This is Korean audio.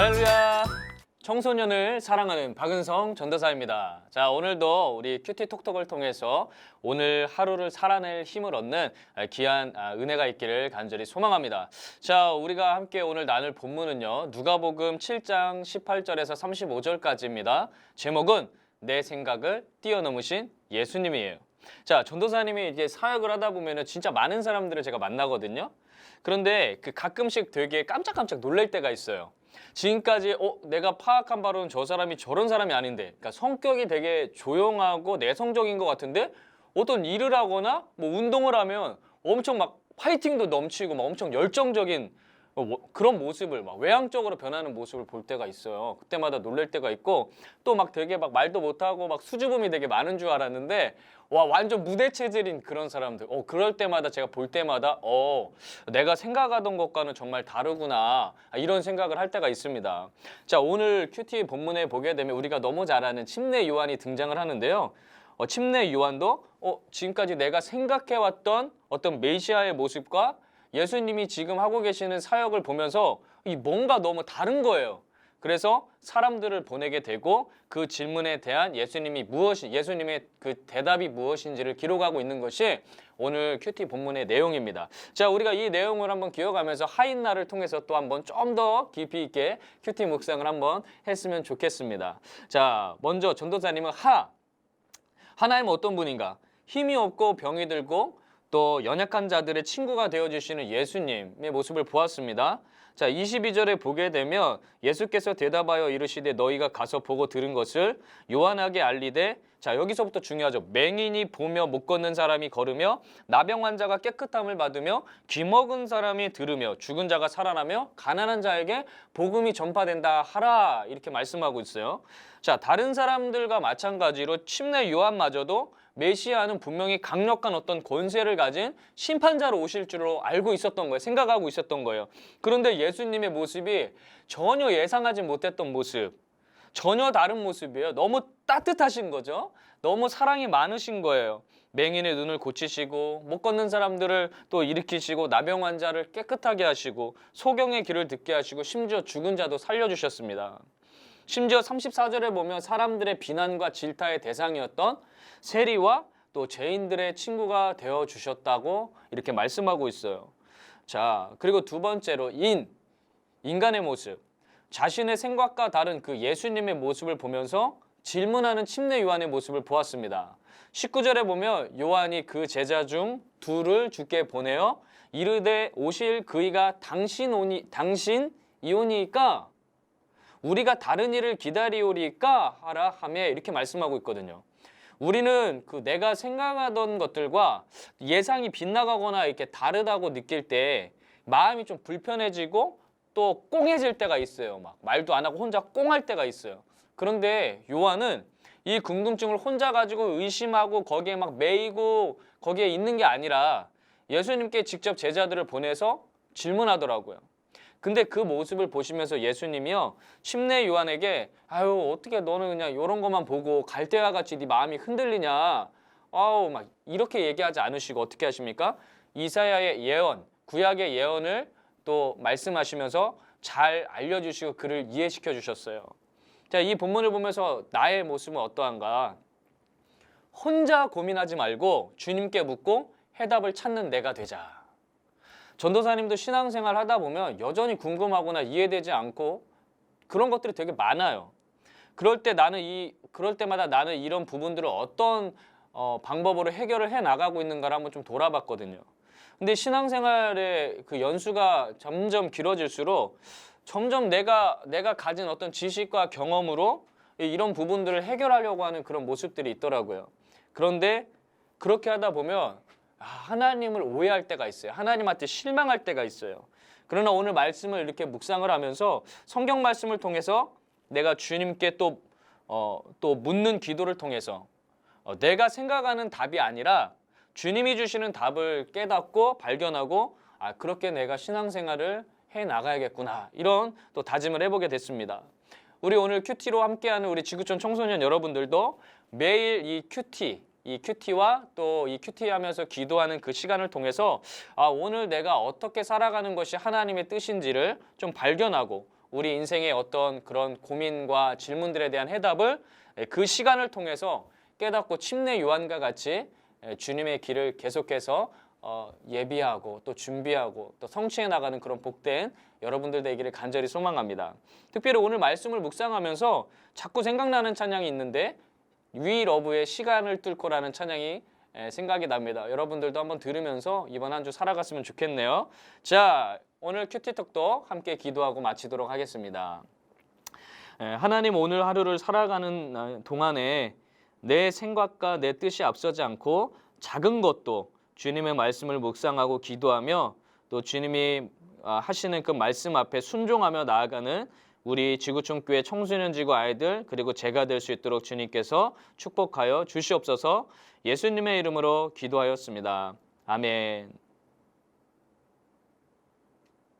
할렐루야. 청소년을 사랑하는 박은성 전도사입니다. 자, 오늘도 우리 큐티 톡톡을 통해서 오늘 하루를 살아낼 힘을 얻는 귀한 아, 은혜가 있기를 간절히 소망합니다. 자, 우리가 함께 오늘 나눌 본문은요. 누가복음 7장 18절에서 35절까지입니다. 제목은 내 생각을 뛰어넘으신 예수님이에요. 자, 전도사님이 이제 사역을 하다 보면은 진짜 많은 사람들을 제가 만나거든요. 그런데 그 가끔씩 되게 깜짝깜짝 놀랄 때가 있어요. 지금까지 어 내가 파악한 바로는 저 사람이 저런 사람이 아닌데. 그러니까 성격이 되게 조용하고 내성적인 것 같은데 어떤 일을 하거나 뭐 운동을 하면 엄청 막 파이팅도 넘치고 막 엄청 열정적인 그런 모습을 막 외향적으로 변하는 모습을 볼 때가 있어요. 그때마다 놀랄 때가 있고 또 막 되게 막 말도 못하고 막 수줍음이 되게 많은 줄 알았는데 와 완전 무대 체질인 그런 사람들. 어 그럴 때마다 제가 볼 때마다 어 내가 생각하던 것과는 정말 다르구나 아, 이런 생각을 할 때가 있습니다. 자 오늘 큐티 본문에 보게 되면 우리가 너무 잘 아는 침례 요한이 등장을 하는데요. 어, 침례 요한도 어, 지금까지 내가 생각해왔던 어떤 메시아의 모습과 예수님이 지금 하고 계시는 사역을 보면서 이 뭔가 너무 다른 거예요. 그래서 사람들을 보내게 되고 그 질문에 대한 예수님이 무엇이 예수님의 그 대답이 무엇인지를 기록하고 있는 것이 오늘 큐티 본문의 내용입니다. 자, 우리가 이 내용을 한번 기억하면서 하인나를 통해서 또 한번 좀 더 깊이 있게 큐티 묵상을 한번 했으면 좋겠습니다. 자, 먼저 전도사님은 하 하나님은 어떤 분인가? 힘이 없고 병이 들고 또 연약한 자들의 친구가 되어주시는 예수님의 모습을 보았습니다. 자, 22절에 보게 되면 예수께서 대답하여 이르시되 너희가 가서 보고 들은 것을 요한에게 알리되 자, 여기서부터 중요하죠. 맹인이 보며 못 걷는 사람이 걸으며 나병 환자가 깨끗함을 받으며 귀 먹은 사람이 들으며 죽은 자가 살아나며 가난한 자에게 복음이 전파된다 하라 이렇게 말씀하고 있어요. 자, 다른 사람들과 마찬가지로 침례 요한마저도 메시아는 분명히 강력한 어떤 권세를 가진 심판자로 오실 줄로 알고 있었던 거예요. 생각하고 있었던 거예요. 그런데 예수님의 모습이 전혀 예상하지 못했던 모습. 전혀 다른 모습이에요. 너무 따뜻하신 거죠. 너무 사랑이 많으신 거예요. 맹인의 눈을 고치시고 못 걷는 사람들을 또 일으키시고 나병 환자를 깨끗하게 하시고 소경의 길을 듣게 하시고 심지어 죽은 자도 살려주셨습니다. 심지어 34절에 보면 사람들의 비난과 질타의 대상이었던 세리와 또 죄인들의 친구가 되어 주셨다고 이렇게 말씀하고 있어요. 자, 그리고 두 번째로 인 인간의 모습. 자신의 생각과 다른 그 예수님의 모습을 보면서 질문하는 침례 요한의 모습을 보았습니다. 19절에 보면 요한이 그 제자 중 둘을 주께 보내어 이르되 오실 그이가 당신 오니 당신 이오니까 우리가 다른 일을 기다리오리까 하라 하며 이렇게 말씀하고 있거든요. 우리는 그 내가 생각하던 것들과 예상이 빗나가거나 이렇게 다르다고 느낄 때 마음이 좀 불편해지고 또 꽁해질 때가 있어요. 막 말도 안 하고 혼자 꽁할 때가 있어요. 그런데 요한은 이 궁금증을 혼자 가지고 의심하고 거기에 막 매이고 거기에 있는 게 아니라 예수님께 직접 제자들을 보내서 질문하더라고요. 근데 그 모습을 보시면서 예수님이요 침례 요한에게 아유 어떻게 너는 그냥 이런 것만 보고 갈대와 같이 네 마음이 흔들리냐 아우 막 이렇게 얘기하지 않으시고 어떻게 하십니까 이사야의 예언 구약의 예언을 또 말씀하시면서 잘 알려주시고 그를 이해시켜 주셨어요 자 이 본문을 보면서 나의 모습은 어떠한가 혼자 고민하지 말고 주님께 묻고 해답을 찾는 내가 되자. 전도사님도 신앙생활 하다 보면 여전히 궁금하거나 이해되지 않고 그런 것들이 되게 많아요. 그럴 때 나는 이 그럴 때마다 나는 이런 부분들을 어떤 어, 방법으로 해결을 해 나가고 있는가를 한번 좀 돌아봤거든요. 근데 신앙생활의 그 연수가 점점 길어질수록 점점 내가 내가 가진 어떤 지식과 경험으로 이- 이런 부분들을 해결하려고 하는 그런 모습들이 있더라고요. 그런데 그렇게 하다 보면 아, 하나님을 오해할 때가 있어요. 하나님한테 실망할 때가 있어요. 그러나 오늘 말씀을 이렇게 묵상을 하면서 성경 말씀을 통해서 내가 주님께 또, 어, 또 묻는 기도를 통해서 어, 내가 생각하는 답이 아니라 주님이 주시는 답을 깨닫고 발견하고 아, 그렇게 내가 신앙생활을 해 나가야겠구나. 이런 또 다짐을 해보게 됐습니다. 우리 오늘 큐티로 함께하는 우리 지구촌 청소년 여러분들도 매일 이 큐티 이 큐티와 또 이 큐티 하면서 기도하는 그 시간을 통해서 아 오늘 내가 어떻게 살아가는 것이 하나님의 뜻인지를 좀 발견하고 우리 인생의 어떤 그런 고민과 질문들에 대한 해답을 예, 그 시간을 통해서 깨닫고 침례 요한과 같이 예, 주님의 길을 계속해서 어, 예비하고 또 준비하고 또 성취해 나가는 그런 복된 여러분들 되기를 간절히 소망합니다. 특별히 오늘 말씀을 묵상하면서 자꾸 생각나는 찬양이 있는데 위 러브의 시간을 뚫고 라는 찬양이 에, 생각이 납니다. 여러분들도 한번 들으면서 이번 한 주 살아갔으면 좋겠네요. 자, 오늘 큐티톡도 함께 기도하고 마치도록 하겠습니다. 에, 하나님 오늘 하루를 살아가는 아, 동안에 내 생각과 내 뜻이 앞서지 않고 작은 것도 주님의 말씀을 묵상하고 기도하며 또 주님이 아, 하시는 그 말씀 앞에 순종하며 나아가는 우리 지구촌 교회 청소년 지구 아이들 그리고 제가 될 수 있도록 주님께서 축복하여 주시옵소서 예수님의 이름으로 기도하였습니다. 아멘.